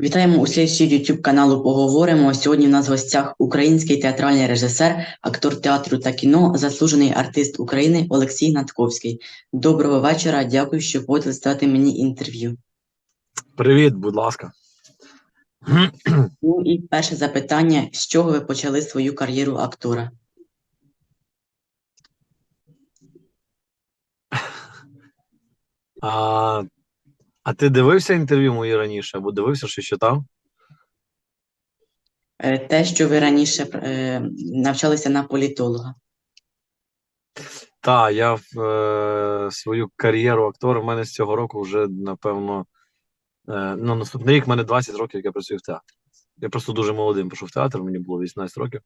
Вітаємо у слідчі YouTube каналу Поговоримо. Сьогодні в нас в гостях український театральний режисер, актор театру та кіно, заслужений артист України Олексій Натковський. Доброго вечора. Дякую, що погодились дати мені інтерв'ю. Привіт, будь ласка. Ну і перше запитання: з чого ви почали свою кар'єру актора? А, а ти дивився інтерв'ю мої раніше або дивився, що читав? Е, Те, що ви раніше е, навчалися на політолога. Так, я в е, свою кар'єру актора в мене з цього року вже, напевно, е, ну, наступний рік в мене 20 років, як я працюю в театрі. Я просто дуже молодим пішов в театр, мені було 18 років.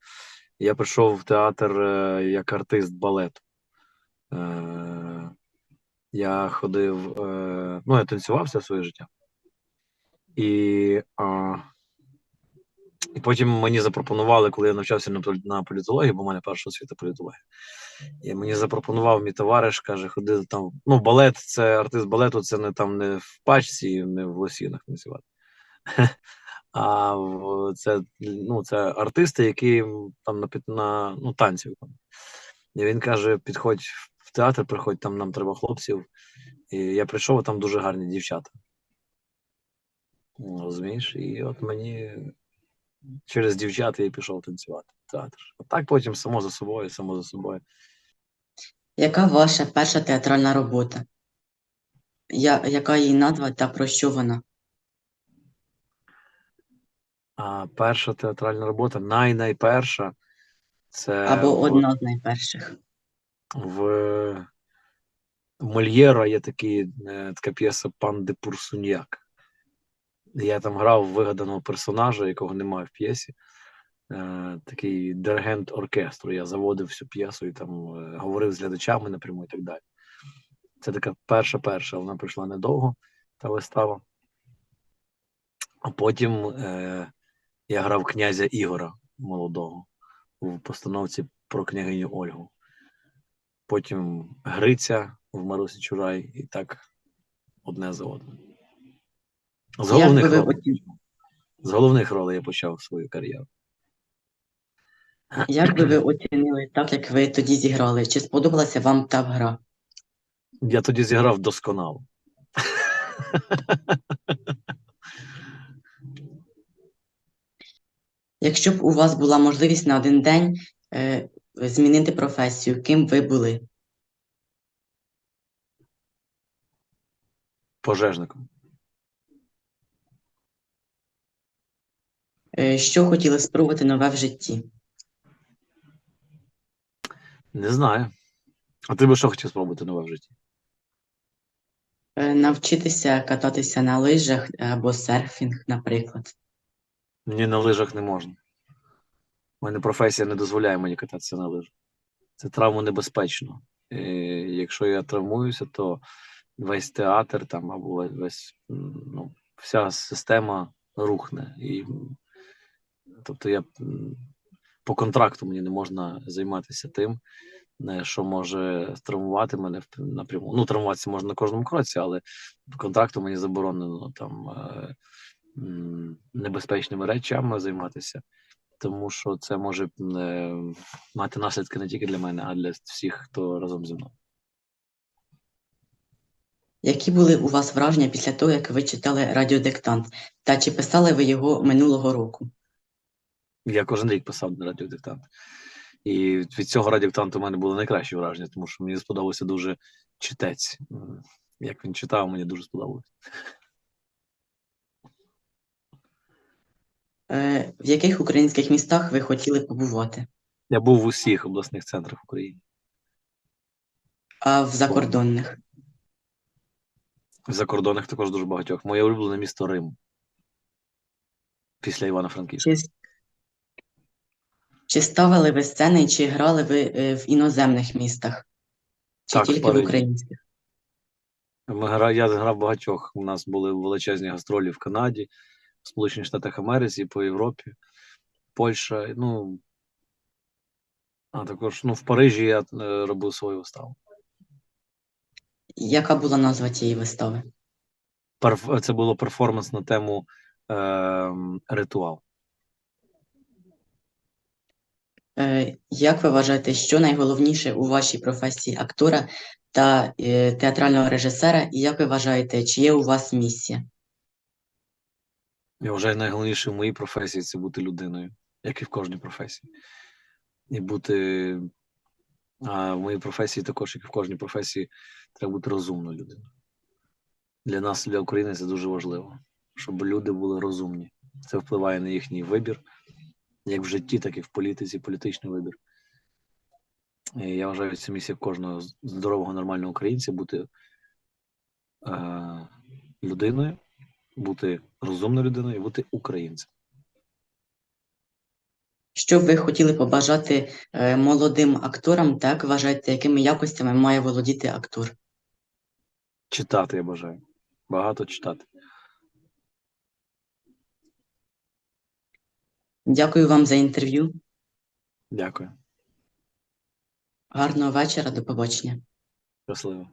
Я прийшов в театр е, як артист балету. Е, я ходив, е, ну, я танцював все своє життя. І, а, і потім мені запропонували, коли я навчався на, на політології, бо в мене перша освіта політологія. І мені запропонував мій товариш, каже, ходи там. Ну, балет, це артист балету, це не там не в пачці, не в лосінах танцювати. А це, ну, це артисти, які там на, на ну, танці. І він каже: підходь театр, приходь, там нам треба хлопців. І я прийшов, а там дуже гарні дівчата. Ну, Розумієш? І от мені через дівчат я пішов танцювати в театр. А так потім само за собою, само за собою. Яка ваша перша театральна робота? Я, яка її назва та про що вона? А перша театральна робота, най-найперша, це Або одна з найперших? В Мольєра є такий, е, така п'єса Пан де Пурсуньяк. Я там грав вигаданого персонажа, якого немає в п'єсі. Е, такий диригент оркестру. Я заводив всю п'єсу і там е, говорив з глядачами напряму і так далі. Це така перша перша, вона пройшла недовго, та вистава. А потім е, я грав князя Ігора молодого в постановці про княгиню Ольгу. Потім Гриця в Марусі Чурай, і так одне за одним. З головних, би ролей, оці- з головних ролей я почав свою кар'єру. Як би ви оцінили так, як ви тоді зіграли? Чи сподобалася вам та гра? Я тоді зіграв досконало. Якщо б у вас була можливість на один день е, змінити професію, ким ви були? Пожежником. Е, що хотіли спробувати нове в житті? Не знаю. А ти би що хотів спробувати нове в житті? Е, навчитися кататися на лижах або серфінг, наприклад. Мені на лижах не можна. У мене професія не дозволяє мені кататися на лижах. Це травмонебезпечно. І якщо я травмуюся, то весь театр там або весь, ну, вся система рухне. І, тобто я по контракту мені не можна займатися тим, е, що може травмувати мене напряму. Ну, травмуватися можна на кожному кроці, але по контракту мені заборонено там е, небезпечними речами займатися, тому що це може е, мати наслідки не тільки для мене, а для всіх, хто разом зі мною. Які були у вас враження після того, як ви читали радіодиктант? Та чи писали ви його минулого року? Я кожен рік писав на радіодиктант. І від цього радіодиктанту в мене було найкраще враження, тому що мені сподобався дуже читець. Як він читав, мені дуже сподобалось. В яких українських містах ви хотіли побувати? Я був в усіх обласних центрах України. А в закордонних? В закордонах також дуже багатьох. Моє улюблене місто Рим. Після Івано-Франківська. Чи, чи ставили ви сцени, чи грали ви е, в іноземних містах? Чи Так, в тільки в Парижі. українських? Ми. Я грав багатьох. У нас були величезні гастролі в Канаді, в Сполучених Штатах Америці, по Європі, Польща. Ну а також ну, в Парижі я е, робив свою виставу. Яка була назва цієї вистави? Це було перформанс на тему е, ритуал. Е, Як ви вважаєте, що найголовніше у вашій професії актора та е, театрального режисера? І як ви вважаєте, чи є у вас місія? Я вважаю, найголовніше в моїй професії це бути людиною, як і в кожній професії. І бути а в моїй професії також, як і в кожній професії, треба бути розумною людиною. Для нас, для України, це дуже важливо, щоб люди були розумні. Це впливає на їхній вибір, як в житті, так і в політиці, політичний вибір. І я вважаю, це місія кожного здорового, нормального українця бути е, людиною, бути розумною людиною і бути українцем. Що б ви хотіли побажати е, молодим акторам, та як вважаєте, якими якостями має володіти актор? Читати я бажаю. Багато читати. Дякую вам за інтерв'ю. Дякую. Гарного вечора, до побачення. Щасливо.